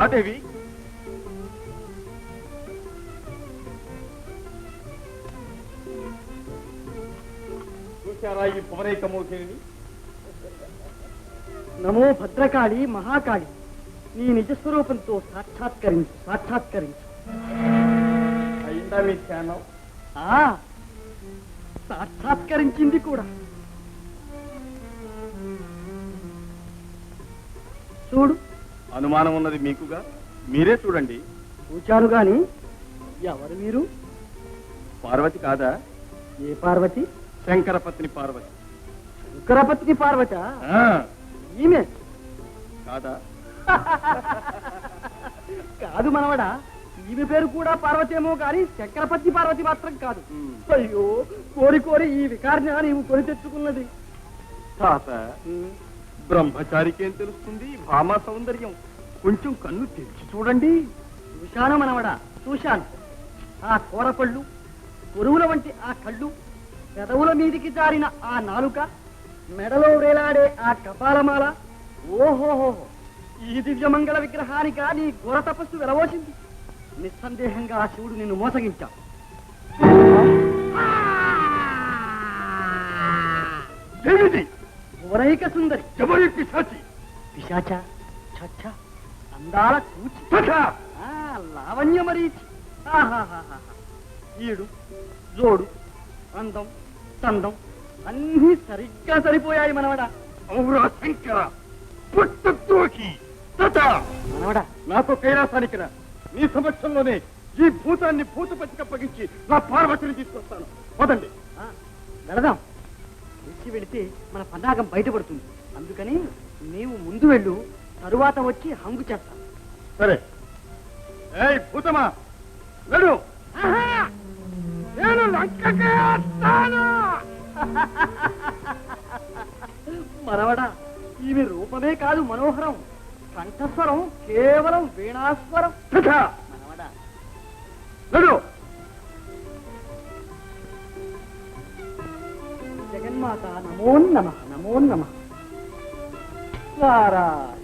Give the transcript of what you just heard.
రాదేవి చూశారా ఈ పవనైక మోహిని నమో భద్రకాళి మహాకాళి నీ నిజస్వరూపంతో సాక్షాత్కరించు సాక్షాత్కరించు. అయిందా మీ ధ్యానం? ఆ సాక్షాత్కరించింది కూడా. చూడు అనుమానం ఉన్నది మీకుగా? మీరే చూడండి. చూచాను గాని ఎవరు వీరు పార్వతి కాదా? ఏ పార్వతి? శంకరపత్ని పార్వతి. శంకరపత్ని పార్వత? ఈమె? కాదా? కాదు మనవడా ఈమె పేరు కూడా పార్వతేమో కానీ చక్రపతి పార్వతి మాత్రం కాదు. అయ్యో కోరి కోరి ఈ వికారిని నీవు కొని తెచ్చుకున్నది. తాత బ్రహ్మచారికేం తెలుస్తుంది? భామా సౌందర్యం. కొంచెం కన్ను తెరిచి చూడండి. చూశాను మనవడా? చూశాను. ఆ కూరపళ్ళు పురుగుల వంటి ఆ కళ్ళు పెదవుల మీదికి జారిన ఆ నాలుక మెడలో వేలాడే ఆ కపాలమాల. ఓహోహో ఈ దివ్యమంగళ విగ్రహానిక నీ ఘోర తపస్సు వెలవోసింది. నిస్సందేహంగా ఆ శివుడు నిన్ను ఏమిటి? భువనైక సుందరి. ఎవరి పిశాచి? అందాల కూచి. లావణ్య మరీచి. ఈడు జోడు అందం చందం అన్నీ సరిగ్గా సరిపోయాయి మనవడా. ఔరా శంకర పుట్టద్రోహి. తథ. మనవడా నాతో కైలాసానికి రా నీ సమక్షంలోనే ఈ భూతాన్ని భూతపతికి అప్పగించి నా పార్వతిని తీసుకొస్తాను. వదండి. ఆ, వెళదాం. వచ్చి వెళితే మన పన్నాగం బయటపడుతుంది. అందుకని నీవు ముందు వెళ్ళు తరువాత వచ్చి హంగు చేస్తాను. సరే. ఏయ్ భూతమా నడు. నేను లంకకే వస్తాను. మనవడా ఈమె రూపమే కాదు మనోహరం. కంఠస్వరం కేవలం వీణాస్వరం. మనవడా నడు. జగన్మాత నమో నమ నమో నమ. నారాయణ